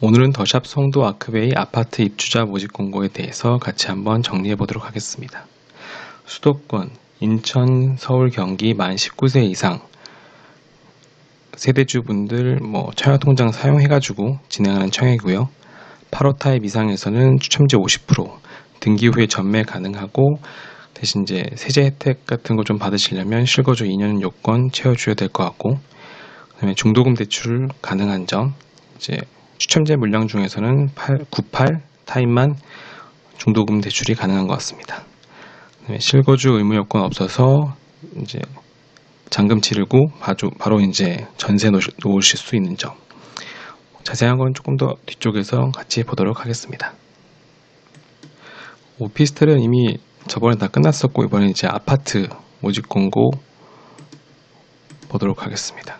오늘은 더샵 송도 아크베이 아파트 입주자 모집 공고에 대해서 같이 한번 정리해 보도록 하겠습니다. 수도권, 인천, 서울, 경기 만 19세 이상 세대주분들 뭐 청약통장 사용해가지고 진행하는 청약이고요. 8호 타입 이상에서는 추첨제 50% 등기 후에 전매 가능하고 대신 이제 세제 혜택 같은 거 좀 받으시려면 실거주 2년 요건 채워줘야 될 것 같고 그다음에 중도금 대출 가능한 점 이제 추첨제 물량 중에서는 8, 98 타입만 중도금 대출이 가능한 것 같습니다. 실거주 의무 여건 없어서 이제 잔금 치르고 바로 이제 전세 놓으실 수 있는 점. 자세한 건 조금 더 뒤쪽에서 같이 보도록 하겠습니다. 오피스텔은 이미 저번에 다 끝났었고 이번에 이제 아파트 모집 공고 보도록 하겠습니다.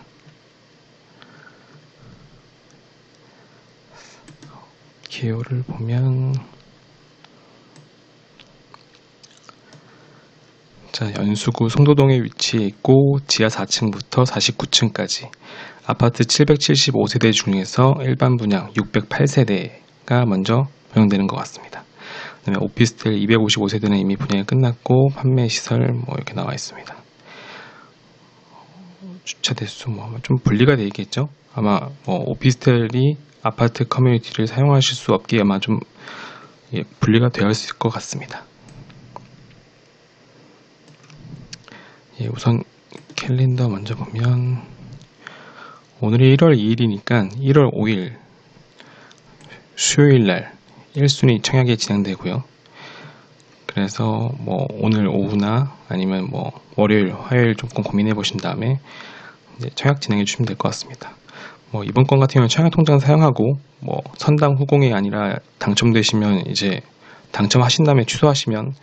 기호를 보면 자 연수구 송도동에 위치해 있고 지하 4층부터 49층까지 아파트 775세대 중에서 일반 분양 608세대가 먼저 분양되는 것 같습니다. 그다음에 오피스텔 255세대는 이미 분양이 끝났고 판매 시설 뭐 이렇게 나와 있습니다. 주차 대수 뭐 좀 분리가 되어 있겠죠. 아마 뭐 오피스텔이 아파트 커뮤니티를 사용하실 수 없게 아마 좀 예, 분리가 되어 있을 것 같습니다. 예, 우선 캘린더 먼저 보면 오늘이 1월 2일이니까 1월 5일 수요일 날 1순위 청약이 진행되고요. 그래서 뭐 오늘 오후나 아니면 뭐 월요일, 화요일 조금 고민해 보신 다음에 청약 진행해 주시면 될 것 같습니다. 뭐 이번 건 같은 경우는 청약 통장 사용하고 뭐 선당 후공이 아니라 당첨되시면 이제 당첨하신 다음에 취소하시면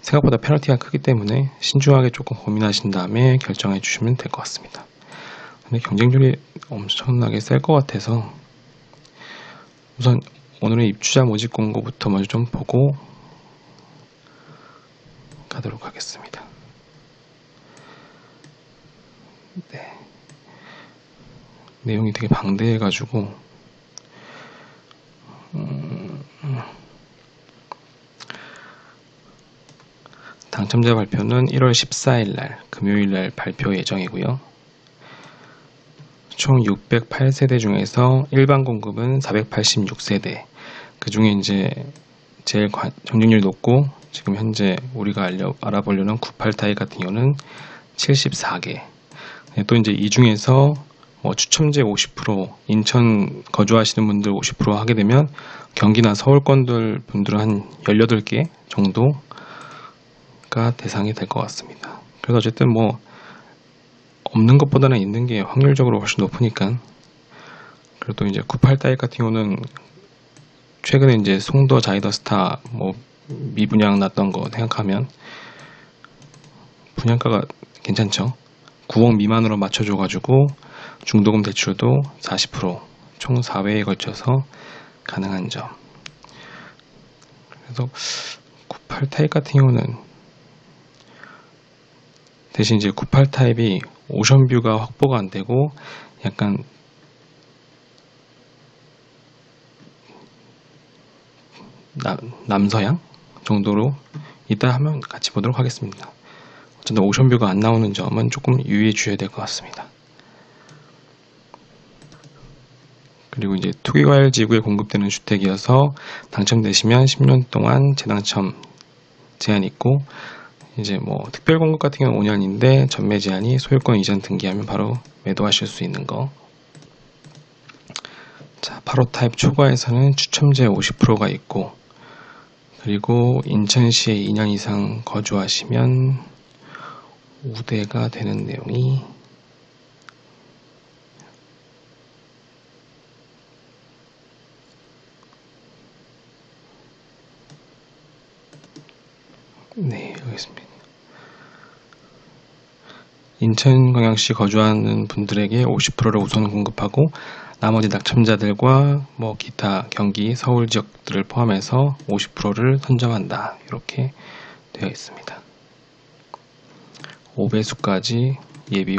생각보다 페널티가 크기 때문에 신중하게 조금 고민하신 다음에 결정해 주시면 될 것 같습니다. 근데 경쟁률이 엄청나게 셀 것 같아서 우선 오늘은 입주자 모집 공고부터 먼저 좀 보고 가도록 하겠습니다. 네. 내용이 되게 방대해가지고 음, 당첨자 발표는 1월 14일 날 금요일 날 발표 예정이고요. 총 608세대 중에서 일반 공급은 486세대. 그 중에 이제 제일 경쟁률이 높고 지금 현재 우리가 알려, 알아보려는 98 타입 같은 경우는 74개. 또 이제 이 중에서 뭐 추첨제 50% 인천 거주하시는 분들 50% 하게 되면 경기나 서울권들 분들은 한 18개 정도가 대상이 될 것 같습니다. 그래서 어쨌든 뭐 없는 것보다는 있는 게 확률적으로 훨씬 높으니까 그래도 이제 98다이 같은 경우는 최근에 이제 송도 자이더스타 뭐 미분양 났던 거 생각하면 분양가가 괜찮죠. 9억 미만으로 맞춰줘가지고 중도금 대출도 40%총 4회에 걸쳐서 가능한 점. 그래서 98 타입 같은 경우는 대신 이제 98 타입이 오션뷰가 확보가 안 되고 약간 나, 남서양 정도로 이따 하면 같이 보도록 하겠습니다. 어쨌든 오션뷰가 안 나오는 점은 조금 유의해 주셔야 될 것 같습니다. 그리고 이제 투기과열 지구에 공급되는 주택이어서 당첨되시면 10년 동안 재당첨 제한이 있고 이제 뭐 특별 공급 같은 경우는 5년인데 전매 제한이 소유권 이전 등기하면 바로 매도하실 수 있는 거. 자, 8호 타입 초과에서는 추첨제 50%가 있고 그리고 인천시에 2년 이상 거주하시면 우대가 되는 내용이 있습니다. 인천광양시 거주하는 분들에게 50%를 우선 공급하고 나머지 낙첨자들과 뭐 기타 경기 서울 지역들을 포함해서 50%를 선정한다. 이렇게 되어 있습니다. 5배수까지 예비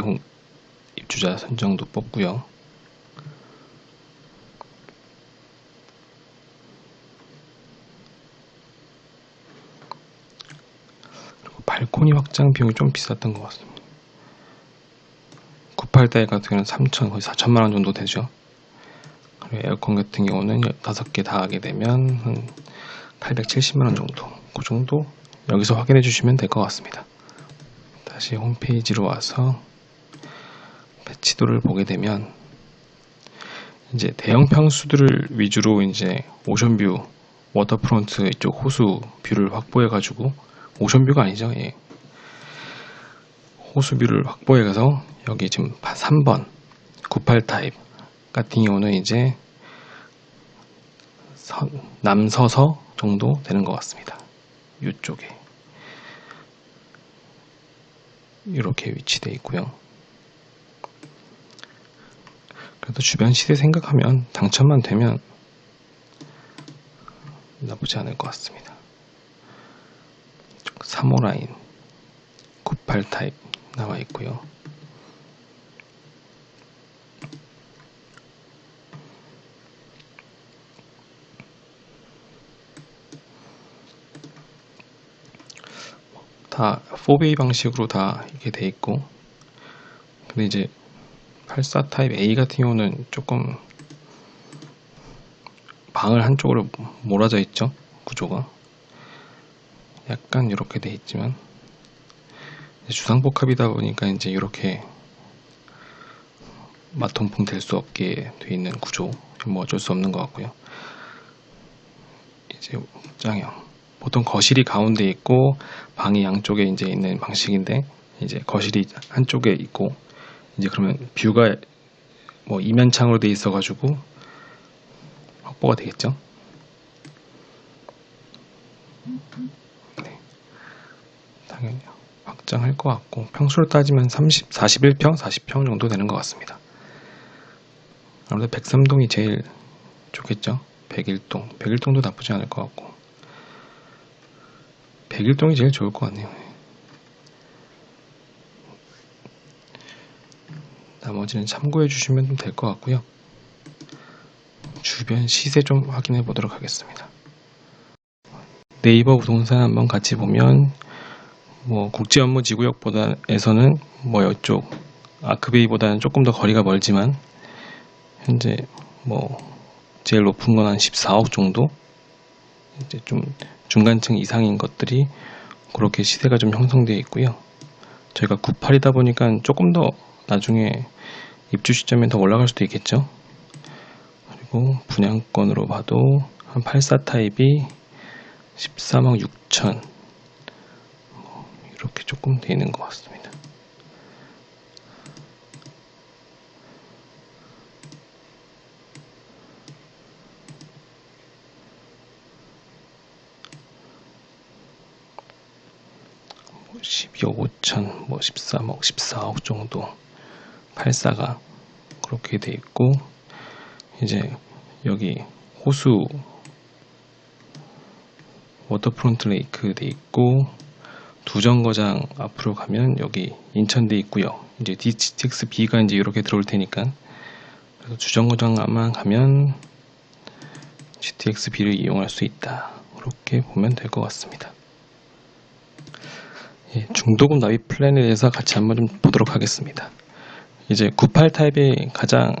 입주자 선정도 뽑고요. 발코니 확장 비용이 좀 비쌌던 것 같습니다. 98대 같은 경우는 3천 거의 4천만 원 정도 되죠. 그리고 에어컨 같은 경우는 5개 다 하게 되면 한 870만 원 정도. 그 정도 여기서 확인해 주시면 될 것 같습니다. 다시 홈페이지로 와서 배치도를 보게 되면 이제 대형 평수들을 위주로 이제 오션뷰 워터프론트 이쪽 호수 뷰를 확보해 가지고 오션뷰가 아니죠. 예. 호수뷰를 확보해 가서 여기 지금 3번 98 타입 같은 경우는 이제 서- 남서서 정도 되는 것 같습니다. 이쪽에 이렇게 위치되어 있고요. 그래도 주변 시대 생각하면 당첨만 되면 나쁘지 않을 것 같습니다. 3호 라인 98 타입 나와 있고요. 다 4베이 방식으로 다 이렇게 돼 있고 근데 이제 84 타입 A 같은 경우는 조금 방을 한쪽으로 몰아져 있죠 구조가 약간 이렇게 돼 있지만 주상복합이다 보니까 이제 이렇게 마통풍 될 수 없게 돼 있는 구조 뭐 어쩔 수 없는 것 같고요 이제 짱형 보통 거실이 가운데 있고 방이 양쪽에 이제 있는 방식인데 이제 거실이 한쪽에 있고 이제 그러면 뷰가 뭐 이면창으로 돼 있어 가지고 확보가 되겠죠. 네. 당연히 확장할 것 같고 평수를 따지면 30, 41평, 40평 정도 되는 것 같습니다. 아무래도 백삼동이 제일 좋겠죠. 백일동, 백일동도 나쁘지 않을 것 같고 백일동이 제일 좋을 것 같네요. 나머지는 참고해 주시면 될것 같고요. 주변 시세 좀 확인해 보도록 하겠습니다. 네이버 부동산 한번 같이 보면 뭐 국제 업무 지구역보다에서는 뭐 이쪽 아크베이보다는 조금 더 거리가 멀지만 현재 뭐 제일 높은 건 한 14억 정도 이제 좀 중간층 이상인 것들이 그렇게 시세가 좀 형성되어 있고요. 저희가 98이다 보니까 조금 더 나중에 입주 시점에 더 올라갈 수도 있겠죠. 그리고 분양권으로 봐도 한 84 타입이 13억 6천 뭐 이렇게 조금 돼 있는 것 같습니다. 뭐 12억 5천, 뭐 13억, 14억 정도 84가 그렇게 돼 있고 이제 여기 호수 워터프론트 레이크 돼 있고 두 정거장 앞으로 가면 여기 인천 돼 있고요. 이제 DTX B가 이제 이렇게 들어올 테니까 그래서 주정거장만 가면 GTX B를 이용할 수 있다. 그렇게 보면 될 것 같습니다. 예, 중도금 납입 플랜에 대해서 같이 한번 좀 보도록 하겠습니다. 이제 98 타입이 가장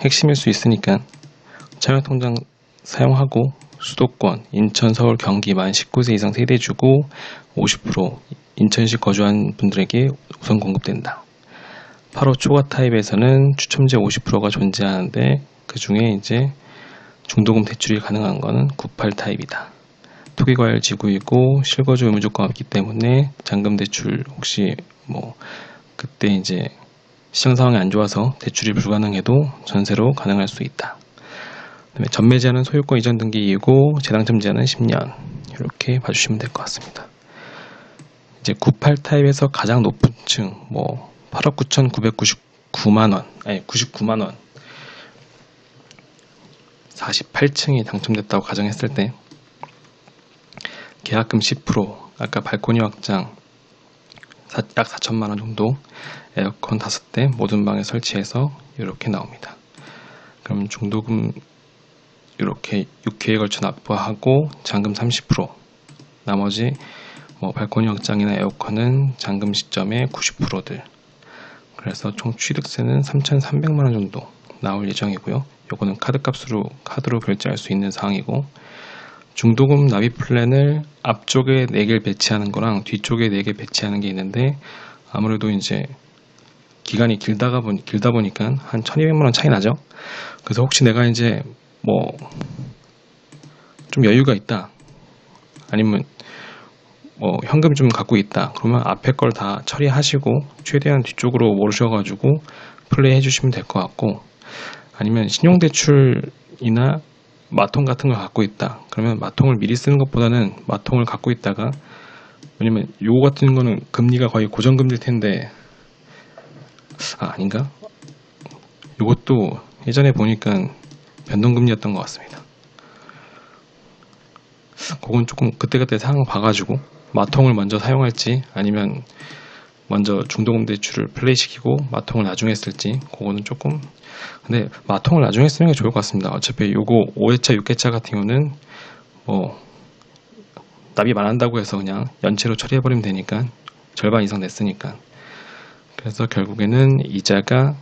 핵심일 수 있으니까 차량통장 사용하고 수도권, 인천, 서울, 경기 만 19세 이상 세대주고 50% 인천시 거주한 분들에게 우선 공급된다. 8호 초과 타입에서는 추첨제 50%가 존재하는데 그 중에 이제 중도금 대출이 가능한 거는 98 타입이다. 토기과열 지구이고 실거주 의무 조건이 없기 때문에 잔금 대출 혹시 뭐 그때 이제 시장 상황이 안 좋아서 대출이 불가능해도 전세로 가능할 수 있다. 그다음에 전매 제한은 소유권 이전 등기 이후고 재당첨 제한은 10년 이렇게 봐주시면 될 것 같습니다. 이제 98 타입에서 가장 높은 층 뭐 8억 9,999만 원 아니 99만 원 48층이 당첨됐다고 가정했을 때 계약금 10% 아까 발코니 확장 사- 약 4천만 원 정도 에어컨 5대 모든 방에 설치해서 이렇게 나옵니다. 그럼 중도금 이렇게 6회에 걸쳐 납부하고 잔금 30% 나머지 뭐 발코니 확장이나 에어컨은 잔금 시점에 90%들. 그래서 총 취득세는 3,300만 원 정도 나올 예정이고요. 요거는 카드값으로 카드로 결제할 수 있는 사항이고 중도금 납입 플랜을 앞쪽에 4개를 배치하는 거랑 뒤쪽에 4개 배치하는 게 있는데 아무래도 이제 기간이 길다가 보니 길다 보니까 한 1,200만 원 차이 나죠. 그래서 혹시 내가 이제 뭐 좀 여유가 있다. 아니면 뭐 현금 좀 갖고 있다. 그러면 앞에 걸 다 처리하시고 최대한 뒤쪽으로 모르셔가지고 플레이 해주시면 될 것 같고 아니면 신용대출이나 마통 같은 걸 갖고 있다. 그러면 마통을 미리 쓰는 것보다는 마통을 갖고 있다가 왜냐면 요거 같은 거는 금리가 거의 고정금리일 텐데 아 아닌가? 요것도 예전에 보니까 변동금리였던 것 같습니다. 그건 조금 그때그때 상황 봐가지고 마통을 먼저 사용할지 아니면 먼저 중도금 대출을 플레이시키고 마통을 나중에 쓸지 그거는 조금 근데 마통을 나중에 쓰는 게 좋을 것 같습니다. 어차피 요거 5회차, 6회차 같은 경우는 뭐 납입 안 한다고 해서 그냥 연체로 처리해버리면 되니까 절반 이상 냈으니까 그래서 결국에는 이자가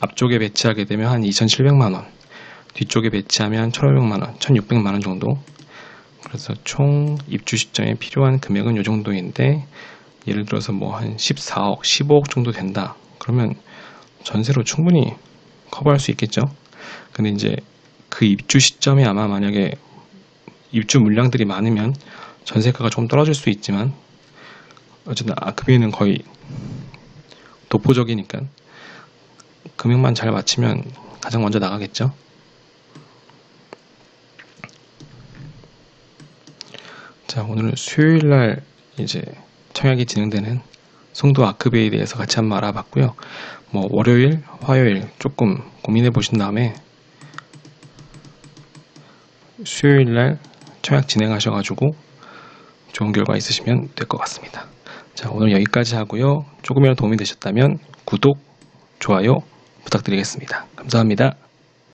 앞쪽에 배치하게 되면 한 2,700만 원 뒤쪽에 배치하면 1,500만 원, 1,600만 원 정도 그래서 총 입주 시점에 필요한 금액은 이 정도인데 예를 들어서 뭐 한 14억, 15억 정도 된다. 그러면 전세로 충분히 커버할 수 있겠죠. 근데 이제 그 입주 시점에 아마 만약에 입주 물량들이 많으면 전세가가 좀 떨어질 수 있지만 어쨌든 아크비는 거의 도포적이니까 금액만 잘 맞추면 가장 먼저 나가겠죠. 자, 오늘은 수요일 날 이제 청약이 진행되는 송도 아크베이에 대해서 같이 한번 알아봤고요. 뭐 월요일, 화요일 조금 고민해 보신 다음에 수요일 날 청약 진행하셔가지고 좋은 결과 있으시면 될 것 같습니다. 자, 오늘 여기까지 하고요. 조금이라도 도움이 되셨다면 구독, 좋아요 부탁드리겠습니다. 감사합니다.